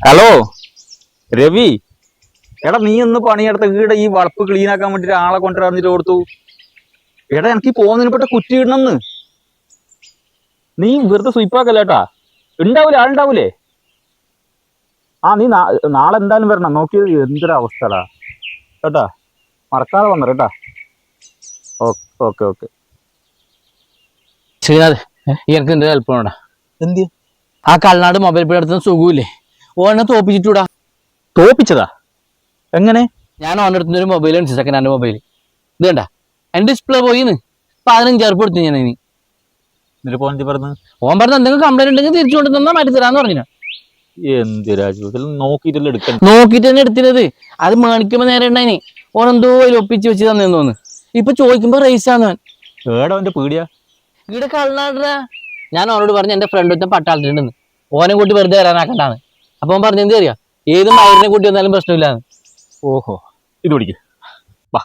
Hello Ravi? എടാ നീ ഒന്ന് പണിയെടുത്ത ഈടെ ഈ വളപ്പ് ക്ലീൻ ആക്കാൻ വേണ്ടിട്ട് ആളെ കൊണ്ടുവരാന്നിട്ട് കൊടുത്തു എടാ എനിക്ക് പോകുന്നതിന് പെട്ട കുറ്റി ഇടണമെന്ന് നീ വെറുതെ സ്വീപ്പാക്കല്ല കേട്ടാ ഉണ്ടാവൂലേ ആളുണ്ടാവൂലേ? ആ നീ നാ- നാളെ എന്തായാലും വരണം. നോക്കിയത് എന്തൊരു അവസ്ഥടാ. കേട്ടാ? മറക്കാതെ വന്നു കേട്ടാ? Okay okay. ശ്രീനാഥ് എനിക്ക് എന്റെ ഹെൽപ്പ് വേണ്ട എന്ത് ആ കൾനാട് മൊബൈൽ പേടുത്തുന്ന സുഖമില്ലേ ഓനെ തോപ്പിച്ചിട്ടൂടാ? തോപ്പിച്ചതാ? എങ്ങനെ? ഞാൻ ഓന്റെ ഒരു മൊബൈൽ ഉണ്ട് സെക്കൻഡ് ഹാൻഡ് മൊബൈൽ ഇത് കണ്ട? എന്റെ ഡിസ്പ്ലേ പോയിന്ന് പതിനഞ്ച് ഉറുപ്പ് കൊടുത്തു ഞാൻ ഇനി. എന്നിട്ട് പോണ്ടി പറഞ്ഞു? ഓൻ പറഞ്ഞു എന്തെങ്കിലും കംപ്ലൈന്റ് ഉണ്ടെങ്കിൽ തിരിച്ചു കൊണ്ട് തന്നാ മാറ്റി തരാന്ന് പറഞ്ഞു എന്ത് രാജു നോക്കിയിട്ടല്ല എടുക്കണ്ട? തന്നെ എടുത്തിരുന്നത്. അത് മേണിക്കുമ്പോ നേരെ ഉണ്ടായിനി ഓൻ എന്തോ അതിൽ ഒപ്പിച്ച് വെച്ച് തന്നെന്ന് തോന്നുന്നു. ഇപ്പൊ ചോദിക്കുമ്പോ റേസ് ആണ് അവൻ. ഏടാ അവന്റെ പീടിയാ. ഇവിടെ കള്ളാടാ ഞാൻ ഓനോട് പറഞ്ഞു എന്റെ ഫ്രണ്ട് ഒറ്റ പട്ടാളത്തിലുണ്ടെന്ന്. ഓനെ കൂട്ടി വെറുതെ വരാനാക്കണ്ടാന്ന്. അപ്പൊ അവൻ പറഞ്ഞു എന്ത് അറിയാ ഏത് മയറിനെ കൂട്ടി വന്നാലും പ്രശ്നമില്ലാന്ന്. ഓഹോ ഇത് പിടിക്കും. വാ.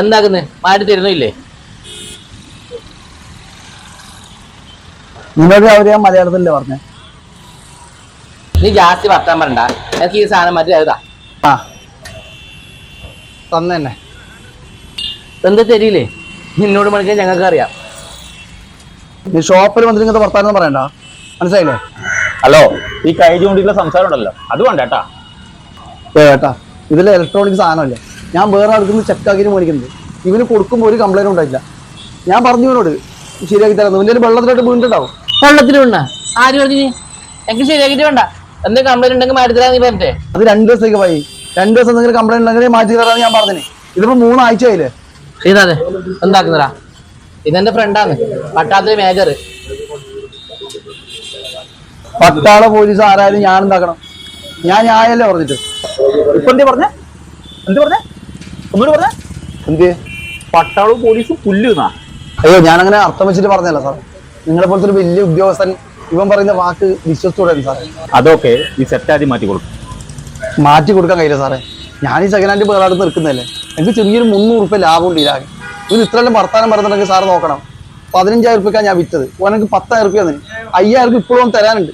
എന്താക്കുന്നേ? മാറ്റി തരുന്നില്ലേ? നിന്നോട് അവർ ഞാൻ മലയാളത്തിലല്ലേ പറഞ്ഞേ? നീ ജാസ്തി വർത്താൻ പറണ്ട എനിക്ക് ഈ സാധനം മാറ്റി എഴുതാ ആ. തന്നെ എന്താ തരില്ലേ? നിന്നോട് മണിക്കാൻ ഞങ്ങൾക്ക് അറിയാം നീ ഷോപ്പിൽ വന്നിട്ട് ഇങ്ങനത്തെ വർത്താനം പറയണ്ട. മനസ്സിലായില്ലേ? ഹലോ ഈ കഴിഞ്ഞ കൊണ്ടുള്ള സംസാരം ഉണ്ടല്ലോ. അത് വേണ്ട ഏട്ടാ ഏട്ടാ ഇതിൽ ഇലക്ട്രോണിക് സാധനമല്ലേ? ഞാൻ വേറെ അടുക്കുന്ന ചെക്കാക്കിന് മേടിക്കുന്നത് ഇവന് കൊടുക്കുമ്പോൾ ഒരു കംപ്ലൈന്റ് ഉണ്ടായില്ല ഞാൻ പറഞ്ഞു ഇവനോട് ശരിയാക്കി തരാം. ഇവന്റെ വെള്ളത്തിലോട്ട് വീണ്ടുണ്ടാവും വെള്ളത്തിൽ വേണ്ട ആര് പറഞ്ഞു എനിക്ക് ശരിയാക്കിട്ട് വേണ്ട. എന്തെങ്കിലും കംപ്ലൈന്റ് ഉണ്ടെങ്കിൽ മാറ്റി തരാൻ നീ പറഞ്ഞേ അത് രണ്ട് ദിവസത്തേക്ക് പോയി. രണ്ട് ദിവസം എന്തെങ്കിലും കംപ്ലൈന്റ് ഉണ്ടെങ്കിൽ മാറ്റി തരാമെന്ന് ഞാൻ പറഞ്ഞേ ഇതിപ്പോൾ മൂന്നാഴ്ച ആയില്ലേ? ചെയ്താതെ എന്താക്കുന്നതാ? ഇതെന്റെ ഫ്രണ്ടാണ് പട്ടാളത്തിലെ മേജർ പട്ടാള പോലീസ് ആരായാലും ഞാൻ എന്താക്കണം? ഞാൻ ഞായല്ലേ പറഞ്ഞിട്ട്? ഇപ്പൊ എന്ത് പറഞ്ഞേ? എന്ത് പറഞ്ഞേ? ഒന്നുകൂടി പറഞ്ഞേ? എന്ത്? പട്ടാളവും പോലീസും പുല്ലുന്നാ അയ്യോ ഞാൻ അങ്ങനെ അർത്ഥം വെച്ചിട്ട് പറഞ്ഞല്ല സാർ. നിങ്ങളെ പോലത്തെ ഒരു വലിയ ഉദ്യോഗസ്ഥൻ ഇവൻ പറയുന്ന വാക്ക് വിശ്വസിച്ചോടെ സാർ അതൊക്കെ ഈ സെറ്റാദ്യം മാറ്റി കൊടുക്കും. മാറ്റി കൊടുക്കാൻ കഴിയില്ല സാറേ. ഞാൻ ഈ സെക്കൻഡ് ഹാൻഡ് പേരാടുത്ത് നിൽക്കുന്നതല്ലേ. എനിക്ക് ചെറിയൊരു മുന്നൂറ് റുപ്യ ലാഭം ഉണ്ട് ഇതാകെ ഇത് ഇത്രയും വർത്താനം പറയുന്നുണ്ടെങ്കിൽ സാർ നോക്കണം. പതിനഞ്ചായിരം റുപ്യക്കാണ് ഞാൻ വിറ്റത്. ഓനക്ക് പത്തായിരം റുപ്യ തന്നെ അയ്യായിരം ഇപ്പോഴും തരാനുണ്ട്.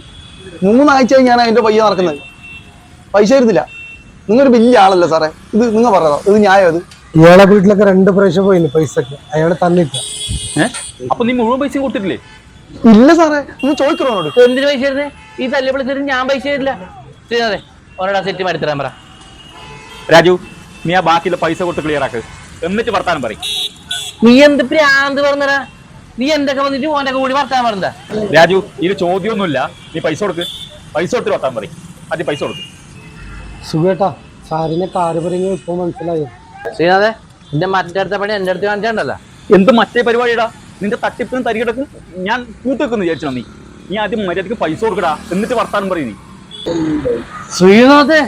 മൂന്നാഴ്ചയായി ഞാൻ അതിന്റെ പയ്യ നടക്കുന്നത്. പൈസ തരുന്നില്ല നിങ്ങളൊരു വലിയ ആളല്ലേ സാറേ? ഇത് നിങ്ങൾ പറഞ്ഞതോ ഇത് ന്യായം അത് ഇയാളെ വീട്ടിലൊക്കെ രണ്ട് പ്രാവശ്യം പോയി പൈസ അയാളെ തന്നില്ല. അപ്പൊ നീ മുഴുവൻ പൈസയും കൊടുത്തിട്ടില്ലേ? ഇല്ല സാറേ. ഒന്ന് ചോദിക്കണോട് എന്തിനു പൈസ തരുന്നേ? ഈ തല്ലി വിളിച്ചിട്ട് ഞാൻ പൈസ തരില്ല. അതെ. ഓനോടാ സെറ്റ് മാറ്റി തരാൻ പറ. രാജു നീ ആ ബാക്കിയുള്ള പൈസ കൊടുത്ത് ക്ലിയർ ആക്ക്. എന്നിട്ട് വർത്താനം പറയും. നീ എന്ത് പ്രാന്ത് പറഞ്ഞടാ നീ എന്തൊക്കെ വന്നിട്ട് ഓന്റെ കൂടി വർത്താൻ പറഞ്ഞ രാജു ഇത് ചോദ്യമൊന്നുമില്ല. നീ പൈസ കൊടുക്ക്. പൈസ കൊടുത്ത് വർത്താൻ പറയും. ആദ്യം പൈസ കൊടുക്ക്. സുഖേട്ടാ സാറിന് കാര് പറയുന്നത് ഇപ്പൊ മനസ്സിലായി. ശ്രീനാഥേ നിന്റെ മറ്റേ അടുത്ത പണി എന്റെ അടുത്ത് കാണിച്ചാണ്ടല്ലോ? എന്ത് മറ്റേ പരിപാടിടാ? നിന്റെ തട്ടിപ്പിനും തരികിടക്കും ഞാൻ കൂട്ടുവെക്കുന്നു വിചാരിച്ചോ നീ. നീ ആദ്യം മര്യാദയ്ക്ക് പൈസ കൊടുക്കടാ എന്നിട്ട് വർത്താനം പറയും നീ. ശ്രീനാഥേ.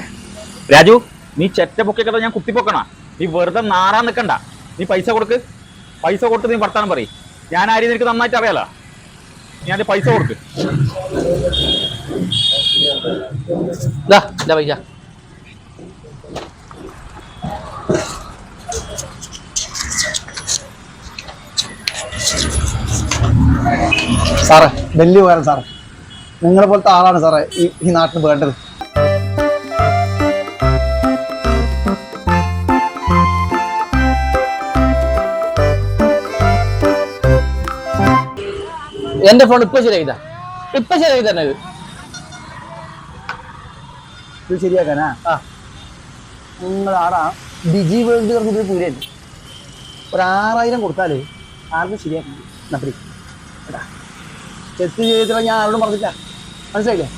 രാജു നീ ചെറ്റ പൊക്കിക്കഥ ഞാൻ കുത്തിപ്പൊക്കണ. നീ വെറുതെ നാറാൻ നിൽക്കണ്ട നീ പൈസ കൊടുക്ക്. പൈസ കൊടുത്ത് നീ വർത്താനം പറയും. ഞാൻ ആരും നിനക്ക് നന്നായിട്ട് അറിയാലോ? ഞാൻ ആദ്യം പൈസ കൊടുക്ക്. പൈസ. സാറേ. വലിയ ഉപകാരം സാറേ. നിങ്ങളെ പോലത്തെ ആളാണ് സാറേ ഈ ഈ നാട്ടിൽ വേണ്ടത്. എന്റെ ഫോൺ ഇപ്പൊ ശരിയാക്കിതാ ഇപ്പൊ ശരിയാക്കി തന്നെ ഇത്. ഇത് ശരിയാക്കാനാ? ആ. നിങ്ങൾ ആടാ ഡിജി വേൾഡ് പറഞ്ഞിട്ട് പീടിയുണ്ട് ഒരു ആറായിരം കൊടുത്താൽ ആർക്കും ശരിയാക്കണം നപ്പടി എടാ. തെറ്റ് ചെയ്തിട്ട് ഞാൻ ആരോടും പറഞ്ഞില്ല മനസ്സിലായില്ലേ?